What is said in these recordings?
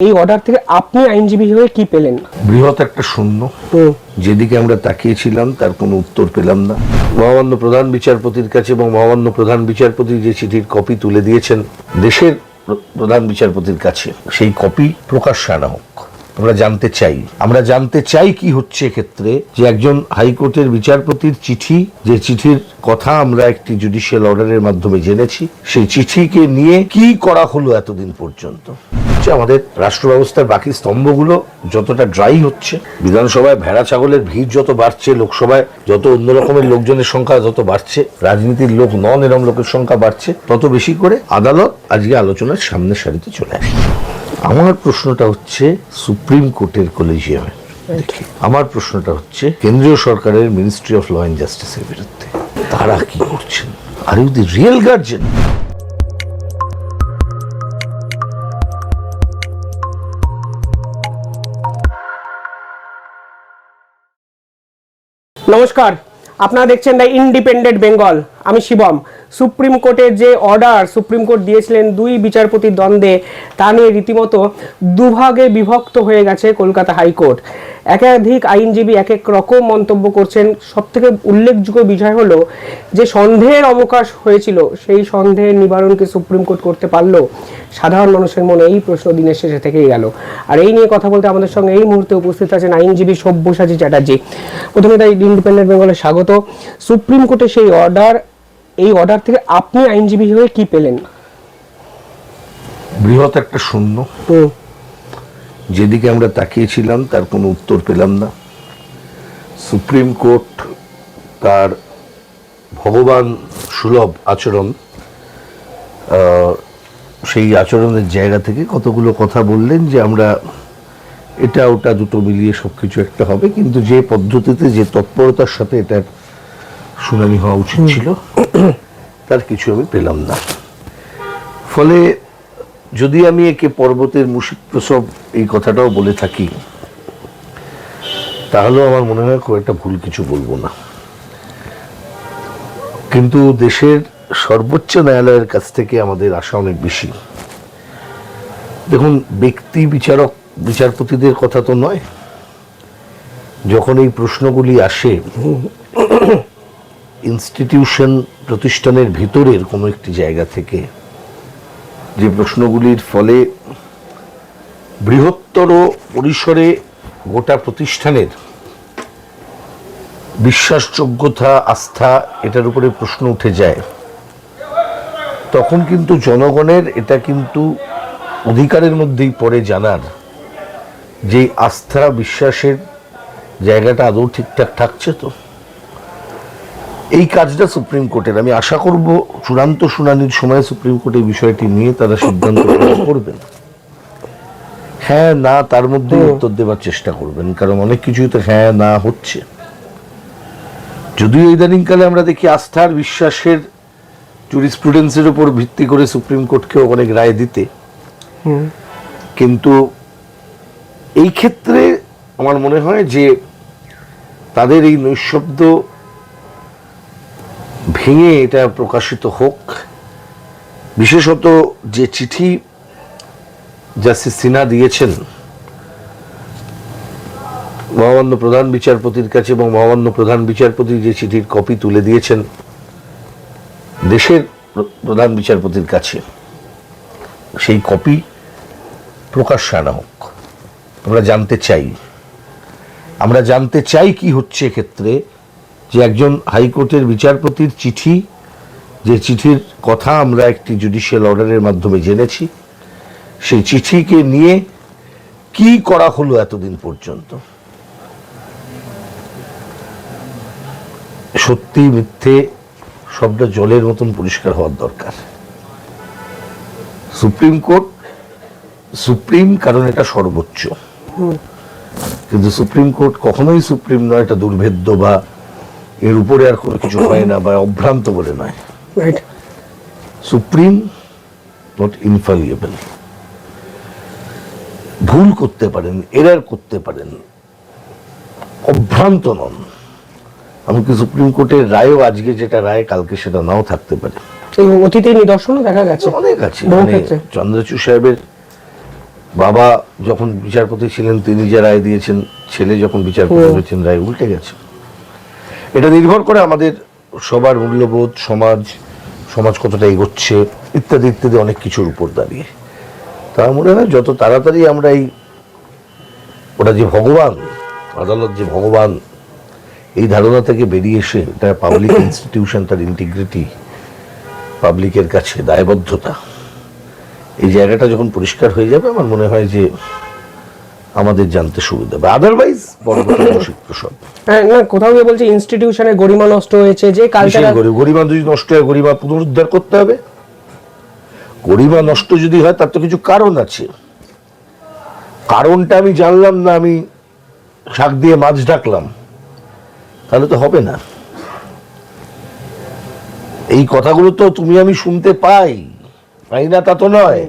এই অর্ডার থেকে আপনি আইনজীবী হয়ে কি পেলেন? বৃহৎ একটা শূন্য। যেদিকে আমরা তাকিয়েছিলাম তার কোনো উত্তর পেলাম না। মহামান্য প্রধান বিচারপতির কাছে এবং মহামান্য প্রধান বিচারপতি যে চিঠির কপি তুলে দিয়েছেন দেশের প্রধান বিচারপতির কাছে সেই কপি প্রকাশ্যে আনা হোক। আমরা জানতে চাই। আমরা জানতে চাই কি হচ্ছে ক্ষেত্রে যে একজন হাইকোর্টের বিচারপতির চিঠি যে চিঠির কথা আমরা একটি জুডিশিয়াল অর্ডারের মাধ্যমে জেনেছি সেই চিঠিকে নিয়ে কি করা হলো এতদিন পর্যন্ত? হচ্ছে আমাদের রাষ্ট্র ব্যবস্থার বাকি স্তম্ভগুলো যতটা ড্রাই হচ্ছে। বিধানসভায় ভেড়া ছাগলের ভিড় যত বাড়ছে, লোকসভায় যত অন্য রকমের লোকজনের সংখ্যা যত বাড়ছে, রাজনীতির লোক নন এরম লোকের সংখ্যা বাড়ছে, তত বেশি করে আদালত আজকে আলোচনার সামনের সারিতে চলে আসে। আমার প্রশ্নটা হচ্ছে সুপ্রিম কোর্টের কলেজিয়ামে। আমার প্রশ্নটা হচ্ছে কেন্দ্রীয় সরকারের মিনিস্ট্রি অফ ল অ্যান্ড জাস্টিসের বিরুদ্ধে। তারা কি করছেন? Are you the real guardian নমস্কার। আপনারা দেখছেন দ্য ইন্ডিপেন্ডেন্ট বেঙ্গল আমি শিবম। সুপ্রিম কোর্টের যে অর্ডার সুপ্রিম কোর্ট দিয়েছিলেন দুই বিচারপতির দ্বন্দ্বে, তা নিয়ে রীতিমতো দুভাগে বিভক্ত হয়ে গেছে কলকাতা হাইকোর্ট। একাধিক আইনজীবী এক এক রকম মন্তব্য করছেন। সবথেকে উল্লেখযোগ্য বিষয় হলো যে সন্দেহের অবকাশ হয়েছিল, সেই সন্দেহের নিবারণকে সুপ্রিম কোর্ট করতে পারল। সাধারণ মানুষের মনে এই প্রশ্ন দিনের শেষে থেকেই গেল। আর এই নিয়ে কথা বলতে আমাদের সঙ্গে এই মুহূর্তে উপস্থিত আছেন আইনজীবী সব্যসাচী চ্যাটার্জি। প্রথমে তাই ইন্ডিপেন্ডেন্ট বেঙ্গলে স্বাগত। সুপ্রিম কোর্টে সেই অর্ডার এই অর্ডার থেকে আপনি আইনজীবী হয়ে কি পেলেন? বৃহৎ একটা শূন্য। যেদিকে আমরা তাকিয়েছিলাম তার কোনো উত্তর পেলাম না। সুপ্রিম কোর্ট তার ভগবান সুলভ আচরণ সেই আচরণের জায়গা থেকে কতগুলো কথা বললেন যে আমরা এটা ওটা দুটো মিলিয়ে সব কিছু একটা হবে কিন্তু যে পদ্ধতিতে যে তৎপরতার সাথে এটার শুনানি হওয়া উচিত ছিল তার কিছু আমি পেলাম না। ফলে যদি আমি একে পর্বতের মুশিক প্রসব এই কথাটাও বলে থাকি তাহলেও আমার মনে হয় খুব একটা ভুল কিছু বলব না। কিন্তু দেশের সর্বোচ্চ ন্যায়ালয়ের কাছ থেকে আমাদের আশা অনেক বেশি। দেখুন, ব্যক্তি বিচারক, বিচারপতিদের কথা তো নয়। যখন এই প্রশ্নগুলি আসে ইনস্টিটিউশন প্রতিষ্ঠানের ভিতরের কোনো একটি জায়গা থেকে, যে প্রশ্নগুলির ফলে বৃহত্তর পরিসরে গোটা প্রতিষ্ঠানের বিশ্বাসযোগ্যতা, আস্থা, এটার উপরে প্রশ্ন উঠে যায়। তখন কিন্তু জনগণের এটা কিন্তু অধিকারের মধ্যেই পড়ে জানার যে আস্থা বিশ্বাসের জায়গাটা আদৌ ঠিকঠাক থাকছে তো? এই কাজটা সুপ্রিম কোর্টের। আমি আশা করব চূড়ান্ত শুনানির সময় সুপ্রিম কোর্ট এই বিষয়টি নিয়ে তারা সিদ্ধান্ত করবেন। হ্যাঁ না তার মধ্যে উত্তর দেওয়ার চেষ্টা করবেন কারণ অনেক কিছুই তো হ্যাঁ না হচ্ছে। যদিও ইদানিংকালে আমরা দেখি আস্থার বিশ্বাসের জুরিসপ্রুডেন্সের উপর ভিত্তি করে সুপ্রিম কোর্টকেও অনেক রায় দিতে। কিন্তু এই ক্ষেত্রে আমার মনে হয় যে তাদের এই নৈশব্দ ভেঙে এটা প্রকাশিত হোক। বিশেষত যে চিঠি জাস্টিস সিনহা দিয়েছেন মহামান্য প্রধান বিচারপতির কাছে এবং মহামান্য প্রধান বিচারপতি যে চিঠির কপি তুলে দিয়েছেন দেশের প্রধান বিচারপতির কাছে সেই কপি প্রকাশ্যে আনা হোক। আমরা জানতে চাই। আমরা জানতে চাই কি হচ্ছে ক্ষেত্রে যে একজন হাইকোর্টের বিচারপতির চিঠি, যে চিঠির কথা আমরা একটি জুডিশিয়াল অর্ডারের মাধ্যমে জেনেছি, সেই চিঠিকে নিয়ে কি করা হলো এতদিন পর্যন্ত? সত্যি মিথ্যে সবটা জলের মতন পরিষ্কার হওয়ার দরকার। সুপ্রিম কোর্ট সুপ্রিম কারণ এটা সর্বোচ্চ। কিন্তু সুপ্রিম কোর্ট কখনোই সুপ্রিম নয় এটা দুর্ভেদ্য বা এর উপরে আর কোনো কিছু হয় না বা অভ্রান্ত বলে নয়। সুপ্রিম নট ইনফালিয়েবল ভুল করতে পারেন এরার করতে পারেন অভ্রান্ত নন। এমনকি সুপ্রিম কোর্টের রায়ও আজকে যেটা রায় কালকে সেটা নাও থাকতে পারে। অতীতের নিদর্শনও দেখা গেছে। অনেক আছে। মানে চন্দ্রচূড় সাহেবের বাবা যখন বিচারপতি ছিলেন তিনি যে রায় দিয়েছেন ছেলে যখন বিচারপতি হয়েছেন রায় উল্টে গেছে। এটা নির্ভর করে আমাদের সবার মূল্যবোধ সমাজ সমাজ কতটা এগোচ্ছে ইত্যাদি ইত্যাদি অনেক কিছুর উপর দাঁড়িয়ে। তার মনে হয় যত তাড়াতাড়ি আমরা এই ওটা যে ভগবান আদালত যে ভগবান এই ধারণা থেকে বেরিয়ে এসে এটা পাবলিক ইনস্টিটিউশন তার ইন্টিগ্রিটি পাবলিকের কাছে দায়বদ্ধতা এই জায়গাটা যখন পরিষ্কার হয়ে যাবে আমার মনে হয় যে আমাদের জানতে সুবিধা হবে। আদারওয়াইজ বড় প্রসব। হ্যাঁ না কোথাও গিয়ে বলছে ইনস্টিটিউশনের গরিমা নষ্ট হয়েছে যে কালচারাল গরিমা যদি নষ্ট হয় গরিমা পুনরুদ্ধার করতে হবে। গরিমা নষ্ট যদি হয় তার তো কিছু কারণ আছে। কারণটা আমি জানলাম না আমি শাক দিয়ে মাছ ঢাকলাম। তাহলে তো হবে না। এই কথাগুলো তো তুমি আমি শুনতে পাই পাই না তা তো নয়।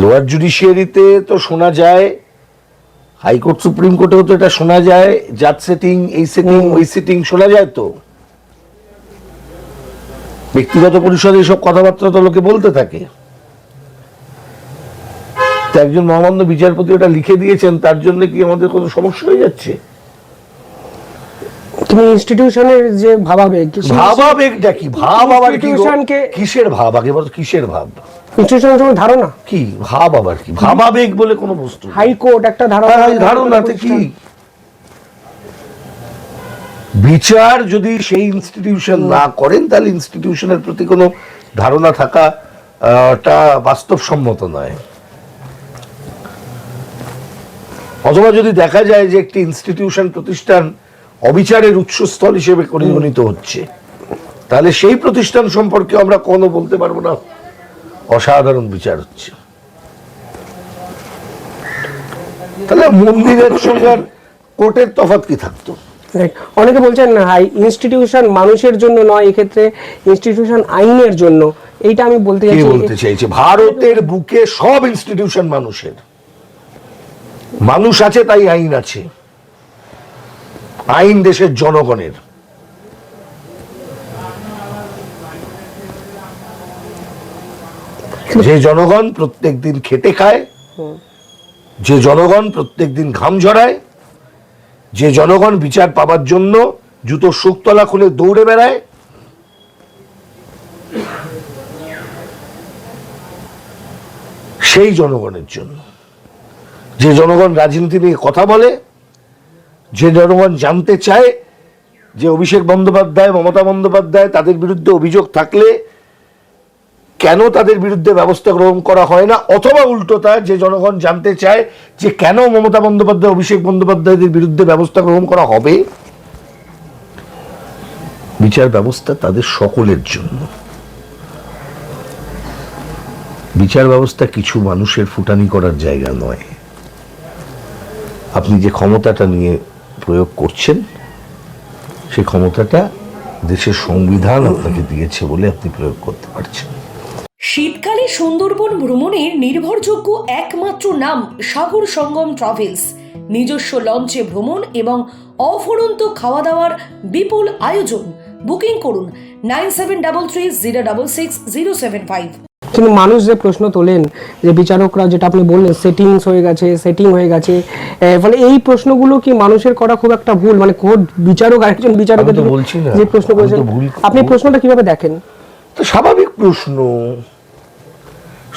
লোয়ার জুডিশিয়ারিতে তো শোনা যায় হাইকোর্ট সুপ্রিম কোর্টেও তো এটা শোনা যায় জাজ সেটিং এই সেটিং ওই সেটিং শোনা যায় তো। ব্যক্তিগত পরিষদে এসব কথাবার্তা তো লোকে বলতে থাকে। তো একজন মহামান্য বিচারপতি ওটা লিখে দিয়েছেন তার জন্য কি আমাদের কোনো সমস্যা হয়ে যাচ্ছে? তুমি ইনস্টিটিউশনের যে ভাবাবেগ ভাবাবেগটা কি? ভাব আবার কি কিসের ভাব? আগে বলো কিসের ভাব? ইনস্টিটিউশনের ধারণা? কি? ভাব আবার কি? ভাবাবেগ বলে কোনো বস্তু। হাইকোর্ট একটা ধারণা হ্যাঁ, ধারণাতে কি? বিচার যদি সেই ইনস্টিটিউশন না করেন তাহলে ইনস্টিটিউশনের প্রতি কোনো ধারণা থাকা টা বাস্তবসম্মত নয়। অথবা যদি দেখা যায় যে একটি ইনস্টিটিউশন প্রতিষ্ঠান অবিচারের উৎসস্থল হিসেবে পরিগণিত হচ্ছে তাহলে সেই প্রতিষ্ঠান সম্পর্কে আমরা কোনো বলতে পারব না। অসাধারণ বিচার হচ্ছে। তাহলে মন্দিরের সঙ্গে আর কোর্টের তফাৎ কি থাকতো? অনেকে বলছেন না হাই ইনস্টিটিউশন মানুষের জন্য নয় এক্ষেত্রে ইনস্টিটিউশন আইনের জন্য। এইটা আমি বলতে চাইছি। বলতে চাইছে? ভারতের বুকে সব ইনস্টিটিউশন মানুষের। মানুষ আছে তাই আইন আছে। আইন দেশের জনগণের। যে জনগণ প্রত্যেকদিন খেটে খায় যে জনগণ প্রত্যেকদিন ঘাম ঝরায় যে জনগণ বিচার পাবার জন্য জুতো শুকতলা খুলে দৌড়ে বেড়ায় সেই জনগণের জন্য। যে জনগণ রাজনীতি নিয়ে কথা বলে, যে জনগণ জানতে চায় যে অভিষেক বন্দ্যোপাধ্যায়, মমতা বন্দ্যোপাধ্যায় তাদের বিরুদ্ধে অভিযোগ থাকলে কেন তাদের বিরুদ্ধে ব্যবস্থা গ্রহণ করা হয় না? অথবা উল্টোটা যে জনগণ জানতে চায় যে কেন মমতা বন্দ্যোপাধ্যায়, অভিষেক বন্দ্যোপাধ্যায়দের বিরুদ্ধে ব্যবস্থা গ্রহণ করা হবে? বিচার ব্যবস্থা তাদের সকলের জন্য। বিচার ব্যবস্থা কিছু মানুষের ফুটানি করার জায়গা নয়। আপনি যে ক্ষমতাটা নিয়ে প্রয়োগ করছেন, সেই ক্ষমতাটা দেশের সংবিধান আপনাকে দিয়েছে বলে আপনি প্রয়োগ করতে পারছেন। শীতকালে সুন্দরবন ভ্রমণের নির্ভরযোগ্য একমাত্র নাম সাগর সঙ্গম ট্রাভেলস। নিজস্ব লঞ্চে ভ্রমণ এবং অফুরন্ত খাওয়া দাওয়ার বিপুল আয়োজন। বুকিং করুন nine seven double three zero double six zero seven five. কিন্তু মানুষ যে প্রশ্ন তোলেন যে বিচারকরা যেটা আপনি বললেন সেটিংস হয়ে গেছে সেটিং হয়ে গেছে ফলে এই প্রশ্নগুলো কি মানুষের করা খুব একটা ভুল? মানে কোর্ট বিচারক আরেকজন বিচারকের। যে প্রশ্ন করেছেন আপনি প্রশ্নটা কীভাবে দেখেন? তো স্বাভাবিক প্রশ্ন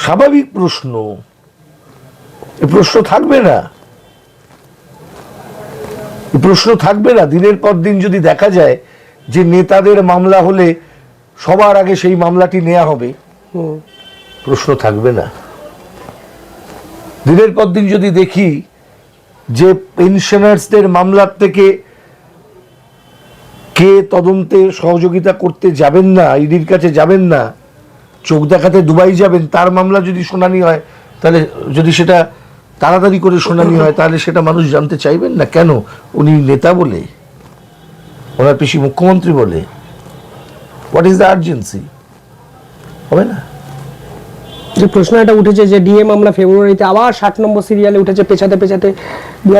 স্বাভাবিক প্রশ্ন এ প্রশ্ন থাকবে না। প্রশ্ন থাকবে না দিনের পর দিন যদি দেখা যায় যে নেতাদের মামলা হলে সবার আগে সেই মামলাটি নেওয়া হবে। প্রশ্ন থাকবে না। দিনের পর দিন যদি দেখি যে পেনশনার্সদের মামলার থেকে কে তদন্তে সহযোগিতা করতে যাবেন না, ইডির কাছে যাবেন না, চোখ দেখাতে দুবাই যাবেন, তার মামলা যদি শুনানি হয়, তাহলে যদি সেটা তাড়াতাড়ি করে শুনানি হয়, তাহলে সেটা মানুষ জানতে চাইবেন না? কেন? উনি নেতা বলে, ওনার পিসি মুখ্যমন্ত্রী বলে। হোয়াট ইজ দ্য আর্জেন্সি হবে না? যে প্রশ্ন এটা উঠেছে যে ডিএ মামলা ফেব্রুয়ারিতে আবার ষাট নম্বর সিরিয়ালে উঠেছে পেছাতে পেছাতে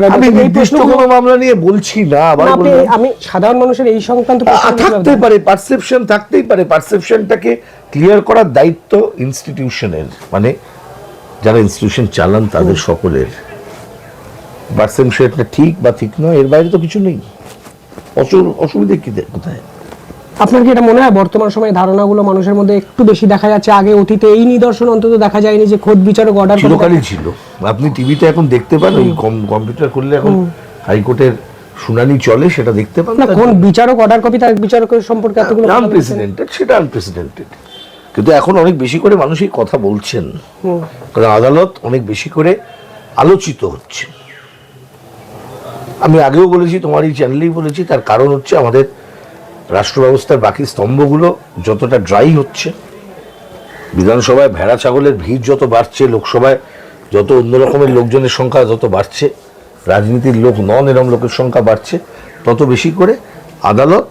আমি এই নির্দিষ্ট প্রশ্নগুলো কোনো মামলা নিয়ে বলছি না আমি সাধারণ মানুষের এই সংক্রান্ত থাকতে পারে পারসেপশন থাকতেই পারে। পারসেপশনটাকে ক্লিয়ার করার দায়িত্ব ইনস্টিটিউশনের মানে যারা ইনস্টিটিউশন চালান তাদের সকলের। পারসেপশনটা ঠিক বা ঠিক নয় এর বাইরে তো কিছু নেই। অসু- অসুবিধে কি কোথায়? আপনার কি এটা মনে হয়? বর্তমান সময়ে ধারণাগুলো মানুষের মধ্যে একটু বেশি দেখা যাচ্ছে। আগে অতীতে এই নিদর্শন অন্তত দেখা যায়নি যে খোদ বিচারক অর্ডার চিরকালই ছিল। আপনি টিভিতে এখন দেখতে পান ওই কম্পিউটার করলে এখন হাইকোর্টের শুনানি চলে সেটা দেখতে পান। না কোন বিচারক অর্ডার কপি তার বিচারকের সম্পর্কে এতগুলো। আনপ্রেসিডেন্টেড সেটা আনপ্রেসিডেন্টেড কিন্তু এখন অনেক বেশি করে মানুষ এই কথা বলছেন। কারণ আদালত অনেক বেশি করে আলোচিত হচ্ছে। আমি আগেও বলেছি তোমার এই চ্যানেলেই বলেছি তার কারণ হচ্ছে আমাদের রাষ্ট্র ব্যবস্থার বাকি স্তম্ভগুলো যতটা ড্রাই হচ্ছে, বিধানসভায় ভেড়া ছাগলের ভিড় যত বাড়ছে, লোকসভায় যত অন্য রকমের লোকজনের সংখ্যা যত বাড়ছে, রাজনীতির লোক নন এরম লোকের সংখ্যা বাড়ছে, তত বেশি করে আদালত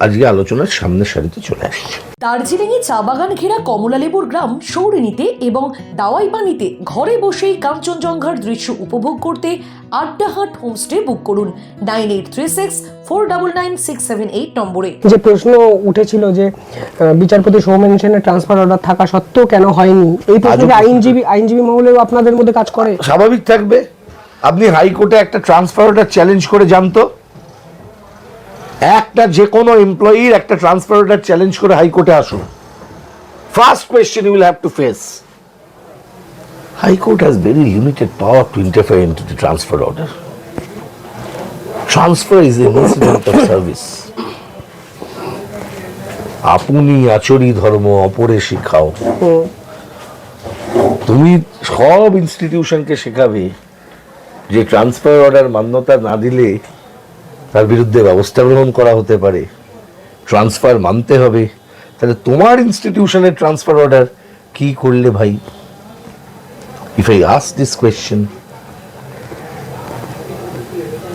আজকে আলোচনার সামনের সারিতে চলে আসছে। দার্জিলিংয়ে চা বাগান ঘেরা কমলালেবুর গ্রাম সৌরিনীতে এবং দাওয়াইবানিতে ঘরে বসেই কাঞ্চনজঙ্ঘার দৃশ্য উপভোগ করতে আড্ডাহাট হোমস্টে বুক করুন nine eight three six four double nine six seven eight নম্বরে। যে প্রশ্ন উঠেছিল যে বিচারপতি সৌমেন সেনের ট্রান্সফার অর্ডার থাকা সত্ত্বেও কেন হয়নি? এই প্রশ্ন আজও আইনজীবী আইনজীবী মহলেও আপনাদের মধ্যে কাজ করে। স্বাভাবিক থাকবে। আপনি হাইকোর্টে একটা ট্রান্সফার অর্ডার চ্যালেঞ্জ করে জানতো একটা যে কোনো এমপ্লয়ির একটা ট্রান্সফার অর্ডার চ্যালেঞ্জ করে হাইকোর্টে আসুন। First question you will have to face high court has very limited power to interfere into the transfer order transfer is a incident of service আপনি আচরি ধর্ম, অপরে শিখাও। তুমি সব ইনস্টিটিউশনকে শেখাবে যে ট্রান্সফার অর্ডার মান্যতা না দিলে তার বিরুদ্ধে ব্যবস্থা গ্রহণ করা হতে পারে। ট্রান্সফার মানতে হবে। তাহলে তোমার ইনস্টিটিউশনের ট্রান্সফার অর্ডার কি করলে ভাই? If I ask this question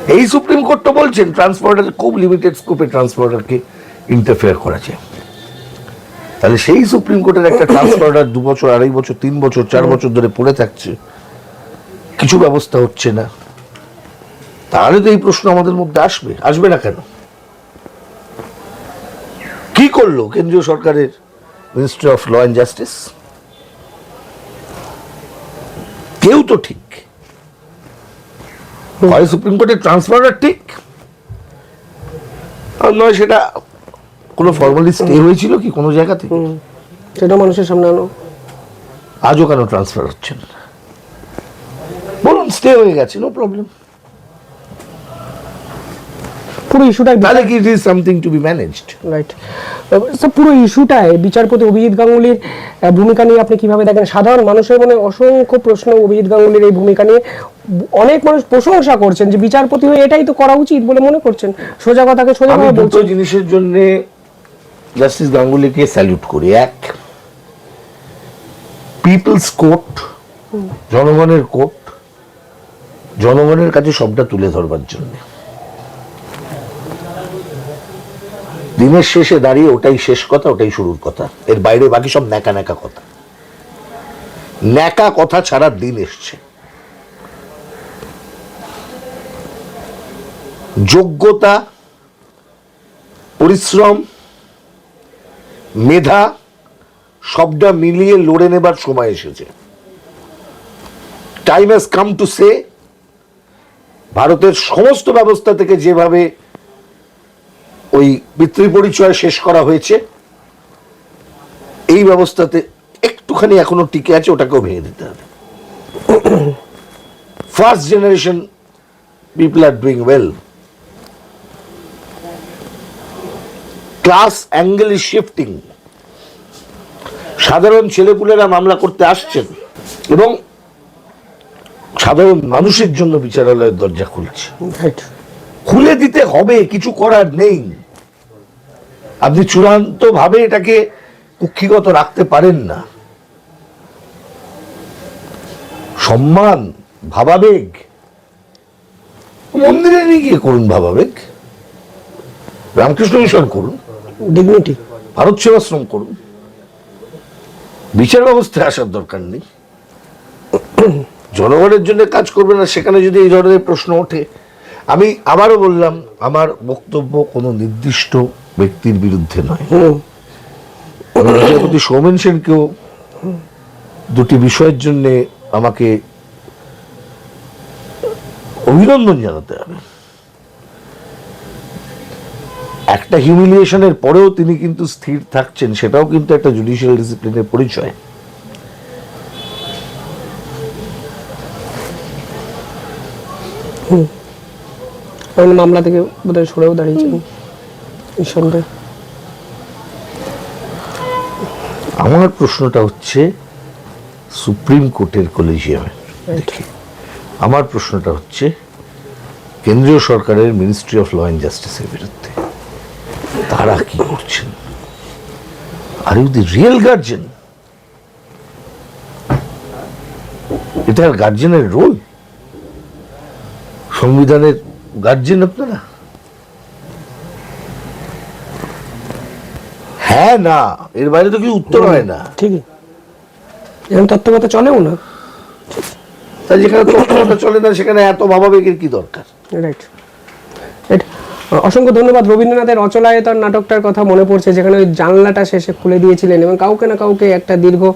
এই সুপ্রিম কোর্ট তো বলছেন ট্রান্সফার অর্ডার খুব লিমিটেড স্কোপে ট্রান্সফার অর্ডারকে ইন্টারফেয়ার করা যায়। তাহলে সেই সুপ্রিম কোর্টের একটা ট্রান্সফার অর্ডার দু বছর, আড়াই বছর, তিন বছর, চার বছর ধরে পড়ে থাকছে। কিছু ব্যবস্থা হচ্ছে না। তাহলে তো এই প্রশ্ন আমাদের মধ্যে আসবে। আসবে না কেন? কি করল কেন্দ্রীয় সরকারের ministry of law and justice কেউ তো ঠিক। হয় সুপ্রিম কোর্টের ট্রান্সফার ঠিক। আর নয় সেটা কোনো ফর্মালি স্টে হয়েছিল কি কোনো জায়গা থেকে? সেটা মানুষের সামনে আনো। আজও কেন ট্রান্সফার হচ্ছে না? বলুন স্টে হয়ে গেছে নো প্রবলেম পুরো তাহলে কি it is something to be managed right পুরো ইস্যুটায় বিচারপতি অভিজিৎ গাঙ্গুলির ভূমিকা নিয়ে আপনি কীভাবে দেখেন? সাধারণ মানুষের মনে অসংখ্য প্রশ্ন অভিজিৎ গাঙ্গুলির এই ভূমিকা নিয়ে। অনেক মানুষ প্রশংসা করছেন যে বিচারপতি হয়ে এটাই তো করা উচিত বলে মনে করছেন। সোজা কথাকে সোজা আমি দুটো জিনিসের জন্য জাস্টিস গাঙ্গুলিকে স্যালিউট করি। এক পিপলস কোর্ট জনগণের কোর্ট জনগণের কাছে সবটা তুলে ধরবার জন্য। দিনের শেষে দাঁড়িয়ে ওটাই শেষ কথা, ওটাই শুরুর কথা। এর বাইরে বাকি সব ন্যাকা ন্যাকা কথা। ন্যাকা কথা ছাড়া দিন এসছে। যোগ্যতা, পরিশ্রম, মেধা, সবটা মিলিয়ে লড়ে নেবার সময় এসেছে। Time has come to say ভারতের সমস্ত ব্যবস্থা থেকে যেভাবে ওই পিতৃপরিচয় শেষ করা হয়েছে। এই ব্যবস্থাতে একটুখানি এখনও টিকে আছে, ওটাকেও ভেঙে দিতে হবে। First generation people are doing well class angle is shifting সাধারণ ছেলেপুলেরা মামলা করতে আসছেন এবং সাধারণ মানুষের জন্য বিচারালয়ের দরজা খুলছে। খুলে দিতে হবে কিছু করার নেই। আপনি চূড়ান্ত ভাবে এটাকে কুক্ষিগত রাখতে পারেন না। সম্মান ভাবাবেগ। মন্দিরে নিয়ে গিয়ে করুন ভাবাবেগ। রামকৃষ্ণ মিশন করুন। ডিগনিটি ভারত সেবাশ্রম করুন। বিচার ব্যবস্থায় আসার দরকার নেই। জনগণের জন্য কাজ করবে না সেখানে যদি এই ধরনের প্রশ্ন ওঠে। আমি আবারও বললাম আমার বক্তব্য কোনো নির্দিষ্ট ব্যক্তির বিরুদ্ধে নয়। বিচারপতি সৌমেন সেনকেও দুটি বিষয়ের জন্য আমাকে অভিনন্দন জানাতে হবে। একটা হিউমিলিয়েশনের পরেও তিনি কিন্তু স্থির থাকছেন সেটাও কিন্তু একটা জুডিশিয়াল ডিসিপ্লিনের পরিচয়। কারণ মামলা থেকে বোধহয় সরেও দাঁড়িয়েছেন নিঃসন্দেহে। আমার প্রশ্নটা হচ্ছে সুপ্রিম কোর্টের কলেজিয়ামের আমার প্রশ্নটা হচ্ছে কেন্দ্রীয় সরকারের মিনিস্ট্রি অফ ল অ্যান্ড জাস্টিসের বিরুদ্ধে তারা কি করছেন? Are you the real guardian এটা গার্জেনের রোল সংবিধানের গার্জেন আপনারা? হ্যাঁ না এর বাইরে তো কিছু উত্তর হয় না। ঠিক এরকম তত্ত্বকথা চলেও না তাই যেখানে তথ্যটা চলে না সেখানে এত ভাবাবেগের কি দরকার? রাইট রাইট অসংখ্য ধন্যবাদ রবীন্দ্রনাথের অচলায়তার নাটকটার কথা মনে পড়ছে যেখানে ওই জানলাটা শেষে খুলে দিয়েছিলেন এবং কাউকে না কাউকে একটা দীর্ঘ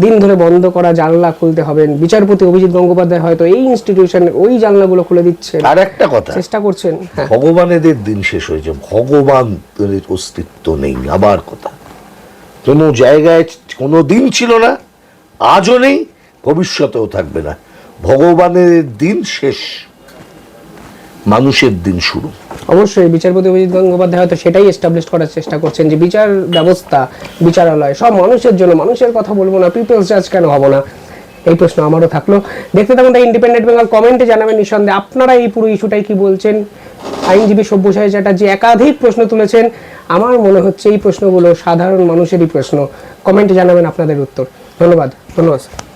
দিন ধরে বন্ধ করা জানলা খুলতে হবে। বিচারপতি অভিজিৎ গঙ্গোপাধ্যায় হয়তো এই ইনস্টিটিউশনের ওই জানলাগুলো খুলে দিচ্ছেন। আর একটা কথা চেষ্টা করছেন। ভগবানেদের দিন শেষ হয়েছে ভগবানের অস্তিত্ব নেই আবার কথা। কোনো জায়গায় কোনো দিন ছিল না আজও নেই ভবিষ্যতেও থাকবে না। ভগবানের দিন শেষ। মানুষের দিন শুরু। অবশ্যই বিচারপতি অভিজিৎ গঙ্গোপাধ্যায় হয়তো সেটাই এস্টাবলিশ করার চেষ্টা করছেন যে বিচার ব্যবস্থা, বিচারালয়, সব মানুষের জন্য, মানুষের কথা বলব না পিপলস জাজ কেন হব না? এই প্রশ্ন আমারও থাকল। দেখতে থাকুন তাই ইন্ডিপেন্ডেন্ট বেঙ্গল কমেন্টে জানাবেন নিঃসন্দেহে আপনারা এই পুরো ইস্যুটাই কি বলছেন? আইনজীবী সব্যসাচী চ্যাটার্জি একাধিক প্রশ্ন তুলেছেন। আমার মনে হচ্ছে এই প্রশ্নগুলো সাধারণ মানুষেরই প্রশ্ন। কমেন্টে জানাবেন আপনাদের উত্তর। ধন্যবাদ। ধন্যবাদ